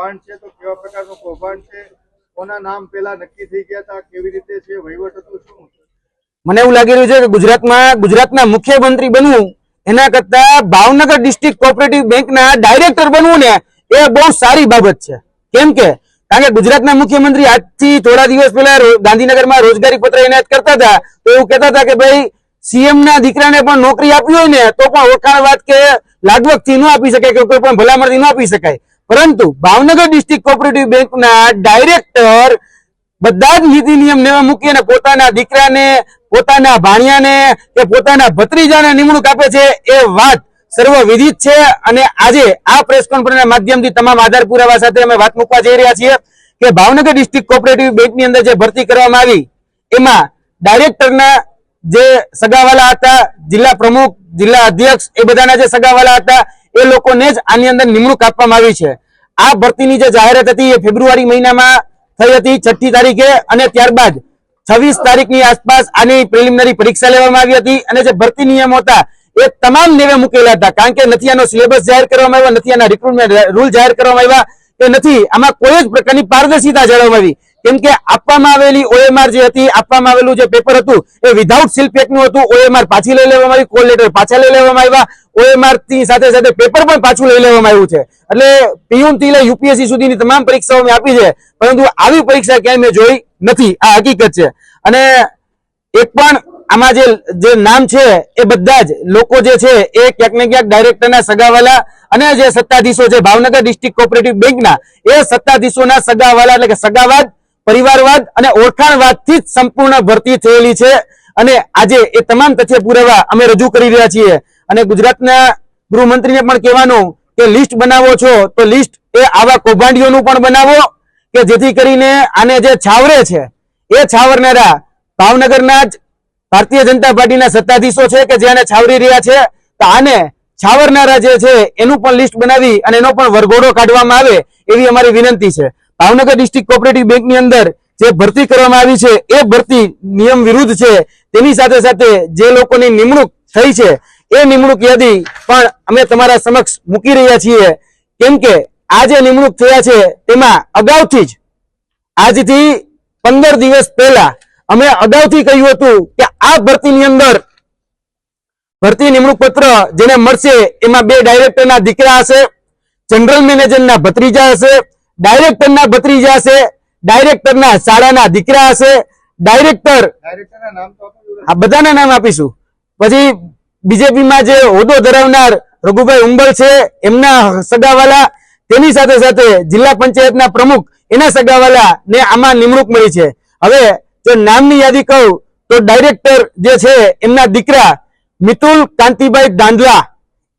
કૌભાંડ છે, તો કેવા પ્રકારનું કૌભાંડ છે, કોના નામ પેલા નક્કી થઈ ગયા હતા, કેવી રીતે છે, વહીવટ હતું, શું મને એવું લાગી રહ્યું છે કે ગુજરાતમાં, ગુજરાતના મુખ્યમંત્રી બનવું, એના કરતા ભાવનગર ડિસ્ટ્રિક્ટ કોઓપરેટિવ બેંકના ડાયરેક્ટર બનવું ને, એ બહુ સારી બાબત છે. કેમ કે, કારણ કે ગુજરાતના મુખ્યમંત્રી આજથી થોડા દિવસ પહેલા ગાંધીનગરમાં રોજગારી પત્ર એનાયત કરતા હતા, તો એવું કહેતા હતા કે ભાઈ સીએમ ના દીકરાને પણ નોકરી આપી હોય ને, તો પણ ઓળખાણ વાત કે લાગવગથી ન આપી શકાય કે કોઈ પણ ભલામણથી ન આપી શકાય. પરંતુ ભાવનગર ડિસ્ટ્રિક્ટ કોઓપરેટિવ બેંકના ડાયરેક્ટર બધા જ નીતિ નિયમ નેવા મૂકી અને પોતાના દીકરાને, પોતાના ભાણિયાને કે પોતાના ભત્રીજાને નિમણૂક આપે છે એ વાત સર્વ વિદિત છે અને આજે આ પ્રેસ કોન્ફરન્સના માધ્યમથી તમામ આધાર પુરાવા સાથે અમે વાત મૂકવા જઈ રહ્યા છીએ કે ભાવનગર ડિસ્ટ્રિક્ટ કોઓપરેટિવ બેંકની અંદર જે ભરતી કરવામાં આવી, એમાં ડાયરેક્ટરના જે સગાવાલા હતા, જિલ્લા પ્રમુખ, જિલ્લા અધ્યક્ષ એ બધાના જે સગાવાલા હતા, એ લોકોને જ આની અંદર નિમણૂક આપવામાં આવી છે. આ ભરતીની જે જાહેરાત હતી એ ફેબ્રુઆરી મહિનામાં થઈ હતી, છઠ્ઠી તારીખે અને ત્યારબાદ છવ્વીસ તારીખની આસપાસ આની પ્રિલિમિનરી પરીક્ષા લેવામાં આવી હતી અને જે ભરતી નિયમો હતા એ તમામ નેવે મૂકેલા હતા. કારણ કે નથી સિલેબસ જાહેર કરવામાં આવ્યો, નથી આના રિક્રુટમેન્ટ રૂલ જાહેર કરવામાં આવ્યા કે નથી. આમાં કોઈ જ પ્રકારની પારદર્શિતા જાળવવામાં આવી. કેમ કે આપવામાં આવેલી ઓએમઆર જે હતી, આપવામાં આવેલું જે પેપર હતું, એ વિધાઉટનું હતું. ઓએમઆર પાછી લઈ લેવામાં આવી કોલ લેટર પાછા લઈ લેવામાં આવ્યા. ઓએમઆરની સાથે સાથે પેપર પણ પાછું લઈ લેવામાં આવ્યું છે. એટલે પીયુનથી લઈ યુપીએસસી સુધીની તમામ પરીક્ષાઓ મેં આપી છે. પરંતુ આવી પરીક્ષા ક્યાંય મેં જોઈ નથી. આ હકીકત છે. અને એક પણ આમાં જે જે નામ છે, એ બધા જ લોકો જે છે, એ ક્યાંક ને ક્યાંક ડાયરેક્ટરના સગાવાલા અને જે સત્તાધીશો છે, ભાવનગર ડિસ્ટ્રિક્ટ કોઓપરેટિવ બેંકના એ સત્તાધીશોના સગાવાલા, એટલે કે સગાવાદ પરિવારવાદ અને ઓળખાણવાદથી જ સંપૂર્ણ ભરતી થયેલી છે. અને આજે એ તમામ તથ્ય પુરાવા અમે રજૂ કરી રહ્યા છીએ. અને ગુજરાતના ગૃહમંત્રીને પણ કહેવાનું કે લિસ્ટ બનાવો છો તો લિસ્ટ એ આવા કૌભાંડીઓનું પણ બનાવો કે જેથી કરીને આને જે છાવરે છે, એ છાવરનારા ભાવનગરના જ ભારતીય જનતા પાર્ટીના સત્તાધીશો છે કે જે આને છાવરી રહ્યા છે, તો આને છાવરનારા જે છે, એનું પણ લિસ્ટ બનાવી અને એનો પણ વરઘોડો કાઢવામાં આવે એવી અમારી વિનંતી છે. ભાવનગર ડિસ્ટ્રિક્ટ કોઓપરેટિવ બેંકની અંદર જે ભરતી કરવામાં આવી છે, એ ભરતી નિયમ વિરુદ્ધ છે. તેની સાથે સાથે જે લોકોની નિમણૂક થઈ છે, એ નિમણૂક યાદી પણ અમે તમારા સમક્ષ મૂકી રહ્યા છીએ. કેમ કે આ જે નિમણૂક થયા છે, તેમાં અગાઉથી જ, આજથી પંદર દિવસ પહેલા અમે અગાઉથી કહ્યું હતું કે આ ભરતીની અંદર ભરતી નિમણૂક પત્ર જેને મળશે, એમાં બે ડાયરેક્ટરના દીકરા હશે જનરલ મેનેજરના ભત્રીજા હશે ડાયરેક્ટરના ભત્રીજા હશે ડાયરેક્ટરના શાળાના દીકરા હશે ડાયરેક્ટર. આ બધાના નામ આપીશું પછી બીજેપીમાં જે હોદ્દો ધરાવનાર રઘુભાઈ ઉંબલ છે એમના સગાવાલા તેની સાથે સાથે જિલ્લા પંચાયતના પ્રમુખ એના સગાવાલા ને આમાં નિમણૂક મળી છે હવે જો નામની યાદી કહું તો ડાયરેક્ટર જે છે એમના દીકરા મિતુલ કાંતિભાઈ દાંધલા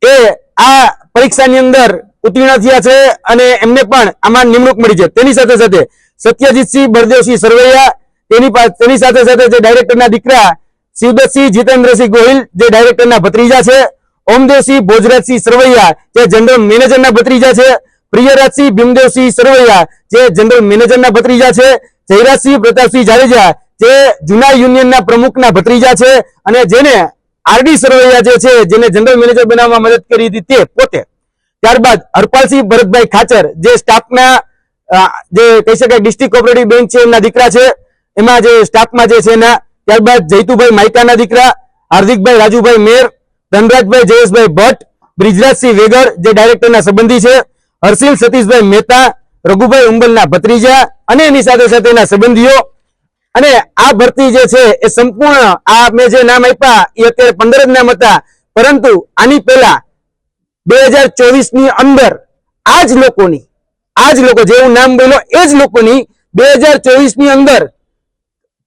એ આ પરીક્ષાની અંદર ઉત્તીર્ણ થયા છે અને એમને પણ આમાં નિમણૂક મળી છે. તેની સાથે સાથે સત્યજીતસિંહ બળદેવસિંહ સરવૈયા, તેની તેની સાથે સાથે જે ડાયરેક્ટરના દીકરા શિવદત્તસિંહ, જીતેન્દ્રસિંહ ગોહિલ, જે ડાયરેક્ટરના ભત્રીજા છે, ઓમદેવસિંહ ભોજરાજસિંહ સરવૈયા, જે જનરલ મેનેજરના ભત્રીજા છે, પ્રિયરાજસિંહ ભીમદેવસિંહ સરવૈયા, જે જનરલ મેનેજરના ભત્રીજા છે, જયરાજસિંહ પ્રતાપસિંહ જાડેજા, જે જૂના યુનિયનના પ્રમુખના ભત્રીજા છે અને જેને આરડી સરવૈયા જે છે, જેને જનરલ મેનેજર બનાવવામાં મદદ કરી હતી તે પોતે ત્યારબાદ હરપાલસિંહ ભરતભાઈ ખાચર, જે સ્ટાફના જે કહી શકાય ડિસ્ટ્રિક્ટ કોઓપરેટિવ બેંક છે એમના દીકરા છે, એમાં જે સ્ટાફમાં જે છે એના, ત્યારબાદ જયતુભાઈ માઇકાના દીકરા, હાર્દિકભાઈ રાજુભાઈ મેર, ધનરાજભાઈ જયેશભાઈ ભટ્ટ, બ્રિજરાજસિંહ વેગર, જે ડાયરેક્ટરના સંબંધી છે હર્ષિલ સતીશભાઈ મહેતા, રઘુભાઈ ઉંબલના ભત્રીજા અને એની સાથે સાથે એના સંબંધીઓ. અને આ ભરતી જે છે એ સંપૂર્ણ, આ મેં જે નામ આપ્યા એ અત્યારે પંદર જ નામ હતા, પરંતુ આની પહેલા બે હજાર ચોવીસની અંદર આ જ લોકોની આ જ લોકો જે હું નામ બોલ્યો, એ જ લોકોની બે હજાર ચોવીસની અંદર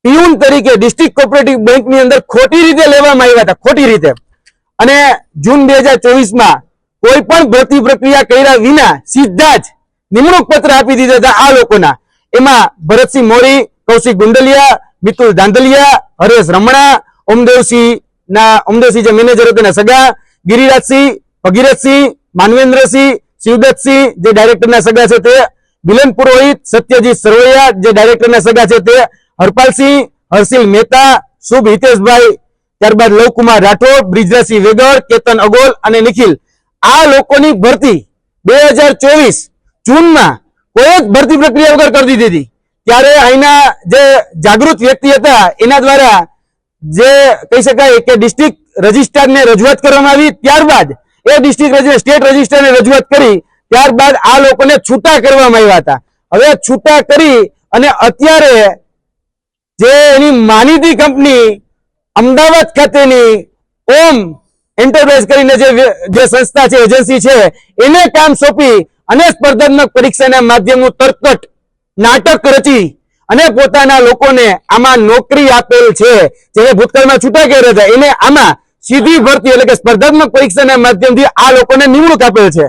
પીયુન તરીકે ડિસ્ટ્રિક્ટ કોઓપરેટિવ બેંકની અંદર ખોટી રીતે લેવામાં આવ્યા હતા, ખોટી રીતે. અને જૂન બે હજાર ચોવીસમાં કોઈ પણ ભરતી પ્રક્રિયા કર્યા વિના સીધા જ નિમણૂક પત્ર આપી દીધા હતા આ લોકોના. એમાં ભરતસિંહ મોરી, કૌશિક ગુંડલિયા, મિતુલ દાંદલિયા હરેશ રમણા ઓમદેવસિંહ ના ઓમદેવસિંહ જે મેનેજર હતા સગા, ગિરિરાજસિંહ ભગીરથસિંહ, માનવેન્દ્રસિંહ, શિવદત્તસિંહ જે ડાયરેક્ટરના સગા છે તે મિલન પુરોહિત સત્યજીત સરવૈયા જે ડાયરેક્ટરના સગા છે તે, હરપાલસિંહ, હર્ષિલ મહેતા, શુભ હિતેશભાઈ, ત્યારબાદ લવકુમાર રાઠોડ બ્રિજરાસિંહ વેગડ, કેતન અગોલ અને નિખિલ. આ લોકોની ભરતી બે હજાર ચોવીસ જૂનમાં કોઈ જ ભરતી પ્રક્રિયા વગર કરી દીધી હતી. ત્યારે અહીંના જે જાગૃત વ્યક્તિ હતા, એના દ્વારા જે કહી શકાય કે ડિસ્ટ્રિક્ટ રજિસ્ટ્રારને રજૂઆત કરવામાં આવી. ત્યારબાદ એ ડિસ્ટ્રિક્ટ સ્ટેટ રજિસ્ટ્રારને રજૂઆત કરી, ત્યારબાદ આ લોકોને છૂટા કરવામાં આવ્યા હતા. હવે છૂટા કરી અને અત્યારે જે એની માનીતી કંપની અમદાવાદ ખાતેની ઓમ એન્ટરપ્રાઇઝ કરીને જે સંસ્થા છે એજન્સી છે, એને કામ સોંપી અને સ્પર્ધાત્મક પરીક્ષાના માધ્યમનું તરકટ નાટક રચી અને પોતાના લોકોને આમાં નોકરી આપેલ છે. જે ભૂતકાળમાં છૂટા કર્યા હતા. એને આમાં સીધી ભરતી એટલે કે સ્પર્ધાત્મક પરીક્ષાના માધ્યમથી આ લોકોને નિમણૂક આપેલ છે.